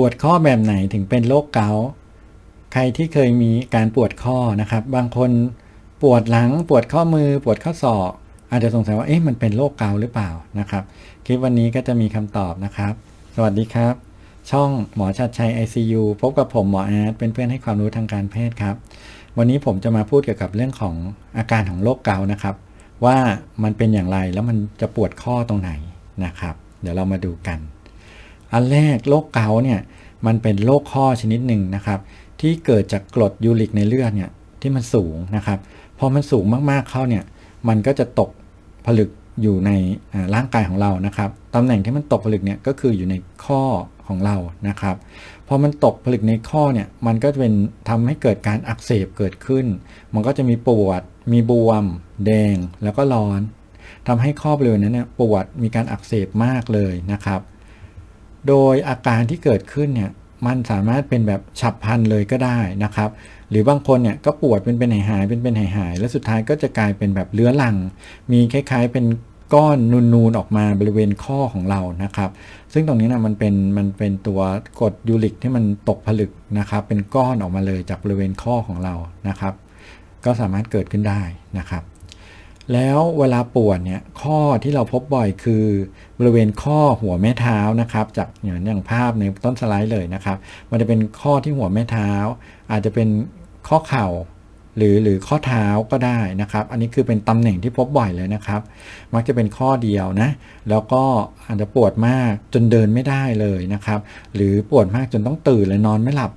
ปวดข้อแบบไหนถึงเป็นโรคเกาต์ใครที่เคยมีการปวดข้อนะครับ บางคนปวดหลังปวดข้อมือ ปวดข้อศอกอาจจะสงสัยว่าเอ๊ะมันเป็นโรคเกาต์หรือเปล่านะครับ คลิปวันนี้ก็จะมีคำตอบนะครับ สวัสดีครับ ช่องหมอชัดชัย ICU พบกับผมหมออาร์ตเป็นเพื่อนให้ความรู้ทางการแพทย์ครับ วันนี้ผมจะมาพูดเกี่ยวกับเรื่องของอาการของโรคเกาต์นะครับ ว่ามันเป็นอย่างไรแล้วมันจะปวดข้อตรงไหนนะครับ เดี๋ยวเรามาดูกัน อันแรกโรคเกาต์เนี่ยมันเป็นโรคข้อชนิดหนึ่งนะครับที่เกิดจากกรดยูริกในเลือดเนี่ยที่มันสูงนะครับพอมันสูงมากๆเข้าเนี่ยมันก็จะตกผลึกอยู่ในร่างกายของเรานะครับตำแหน่งที่มันตกผลึกเนี่ยก็คืออยู่ในข้อของเรานะครับพอมันตกผลึกในข้อเนี่ยมันก็จะเป็นทำให้เกิดการอักเสบเกิดขึ้น มันก็จะมีปวด มีบวม แดงแล้วก็ร้อนทำให้ข้อบริเวณนั้นเนี่ยปวดมีการอักเสบมากเลยนะครับ โดยอาการที่เกิดขึ้นเนี่ยมันสามารถเป็นแบบฉับพลันเลยก็ได้นะครับ หรือบางคนเนี่ยก็ปวดเป็นเป็นหายหายๆเป็นเป็นหายหายๆแล้วสุดท้ายก็จะกลายเป็นแบบเลื้อรัง มีคล้ายๆเป็นก้อนนูนๆออกมาบริเวณข้อของเรานะครับ ซึ่งตรงนี้นะมันเป็นมันเป็นตัวกรดยูริกที่มันตกผลึกนะครับ เป็นก้อนออกมาเลยจากบริเวณข้อของเรานะครับ ก็สามารถเกิดขึ้นได้นะครับ แล้วเวลาปวดเนี่ยข้อที่เราพบบ่อยคือบริเวณข้อหัวแม่เท้านะครับ จากอย่างอย่างภาพในต้นสไลด์เลยนะครับ มันจะเป็นข้อที่หัวแม่เท้า อาจจะเป็นข้อเข่าหรือหรือข้อเท้าก็ได้นะครับ อันนี้คือเป็นตำแหน่งที่พบบ่อยเลยนะครับ มักจะเป็นข้อเดียวนะ แล้วก็อาจจะปวดมากจนเดินไม่ได้เลยนะครับ หรือปวดมากจนต้องตื่นเลยนอนไม่หลับ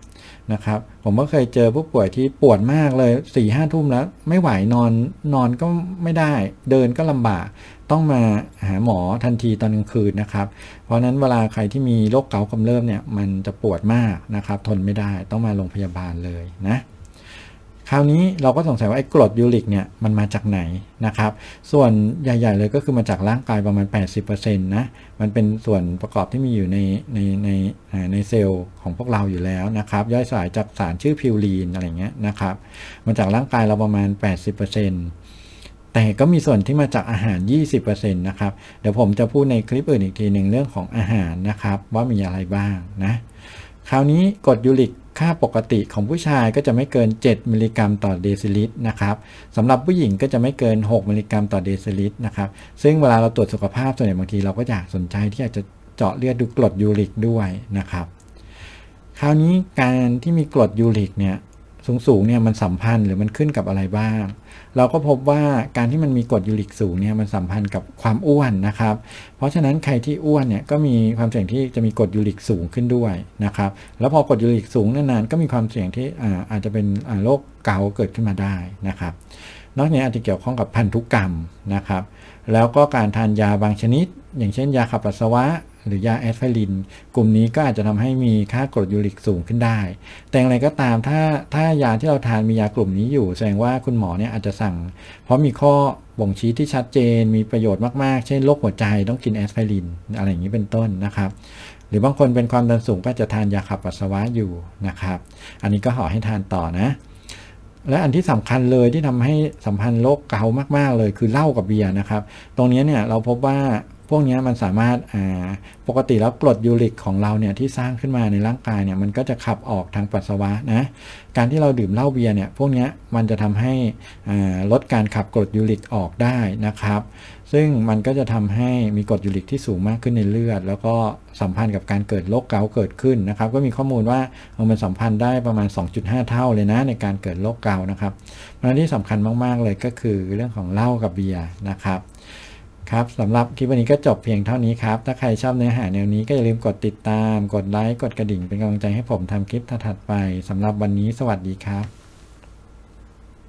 นะครับ ผมก็เคยเจอผู้ป่วยที่ปวดมากเลย4ี่ห้าทุ่มแล้ว ไม่ไหวนอนนอนก็ไม่ได้ เดินก็ลำบาก ต้องมาหาหมอทันทีตอนกลางคืนนะครับ เพราะฉะนั้นเวลาใครที่มีโรคเกาต์กำเริบเนี่ยมันจะปวดมากนะครับ ทนไม่ได้ต้องมาโรงพยาบาลเลยนะ คราวนี้เราก็สงสัยว่าไอ้กรดยูริกเนี่ยมันมาจากไหนนะครับ ส่วนใหญ่ๆเลยก็คือมาจากร่างกายประมาณ 80%นะมันเป็นส่วนประกอบที่มีอยู่ในในในในเซลล์ของพวกเราอยู่แล้วนะครับย่อยสลายจากสารชื่อพิวรีนอะไรเงี้ยนะครับมาจากร่างกายเราประมาณ 80%แต่ก็มีส่วนที่มาจากอาหาร 20%นะครับเดี๋ยวผมจะพูดในคลิปอื่นอีกทีหนึ่งเรื่องของอาหารนะครับ ว่ามีอะไรบ้างนะคราวนี้กรดยูริก ค่าปกติของผู้ชายก็จะไม่เกิน 7 มิลลิกรัมต่อเดซิลิตรนะครับสำหรับผู้หญิงก็จะไม่เกิน 6 มิลลิกรัมต่อเดซิลิตรนะครับ ซึ่งเวลาเราตรวจสุขภาพส่วนใหญ่บางทีเราก็อยากสนใจที่อยากจะเจาะเลือดดูกรดยูริกด้วยนะครับ คราวนี้การที่มีกรดยูริกเนี่ย สูงๆเนี่ยมันสัมพันธ์หรือมันขึ้นกับอะไรบ้าง เราก็พบว่าการที่มันมีกรดยูริกสูงเนี่ยมันสัมพันธ์กับความอ้วนนะครับ เพราะฉะนั้นใครที่อ้วนเนี่ยก็มีความเสี่ยงที่จะมีกรดยูริกสูงขึ้นด้วยนะครับ แล้วพอกรดยูริกสูงนานๆก็มีความเสี่ยงที่อาจจะเป็นโรคเกาต์เกิดขึ้นมาได้นะครับ นอกจากนี้อาจจะเกี่ยวข้องกับพันธุกรรมนะครับ แล้วก็การทานยาบางชนิด อย่างเช่นยาขับปัสสาวะ หรือยาแอสไพริน กลุ่มนี้ก็อาจจะทำให้มีค่ากรดยูริกสูงขึ้นได้ แต่อย่างไรก็ตามถ้าถ้ายาที่เราทานมียากลุ่มนี้อยู่ แสดงว่าคุณหมอเนี่ยอาจจะสั่ง เพราะมีข้อบ่งชี้ที่ชัดเจน มีประโยชน์มากๆ เช่นโรคหัวใจต้องกินแอสไพริน อะไรอย่างนี้เป็นต้นนะครับ หรือบางคนเป็นความดันสูงก็จะทานยาขับปัสสาวะอยู่นะครับ อันนี้ก็ขอให้ทานต่อนะและอันที่สำคัญเลยที่ทำให้สัมพันธ์โรคเกาต์มาก ๆ เลยคือเหล้ากับเบียร์นะครับ ตรงนี้เนี่ยเราพบว่า พวกนี้มันสามารถาปกติแล้วกรดยูริกของเราเนี่ยที่สร้างขึ้นมาในร่างกายเนี่ยมันก็จะขับออกทางปัสสาวะนะการที่เราดื่มเหล้าเบียร์เนี่ยพวกนี้มันจะทำให้ลดการขับกรดยูริกออกได้นะครับซึ่งมันก็จะทำให้มีกรดยูริกที่สูงมากขึ้นในเลือด แล้วก็สัมพันธ์กับการเกิดโรคเกาต์เกิดขึ้นนะครับ ก็มีข้อมูลว่ามันสัมพันธ์ได้ประมาณ 2.5 เท่าเลยนะในการเกิดโรคเกาต์นะครับเพระฉะนั้นที่สำคัญมาก ๆ เลยก็คือเรื่องของเหล้ากับเบียร์นะครับ ครับสำหรับคลิปวันนี้ก็จบเพียงเท่านี้ครับ ถ้าใครชอบเนื้อหาแนวนี้ก็อย่าลืมกดติดตาม กดไลค์ กดกระดิ่งเป็นกำลังใจให้ผมทำคลิปถัดไปสำหรับวันนี้สวัสดีครับ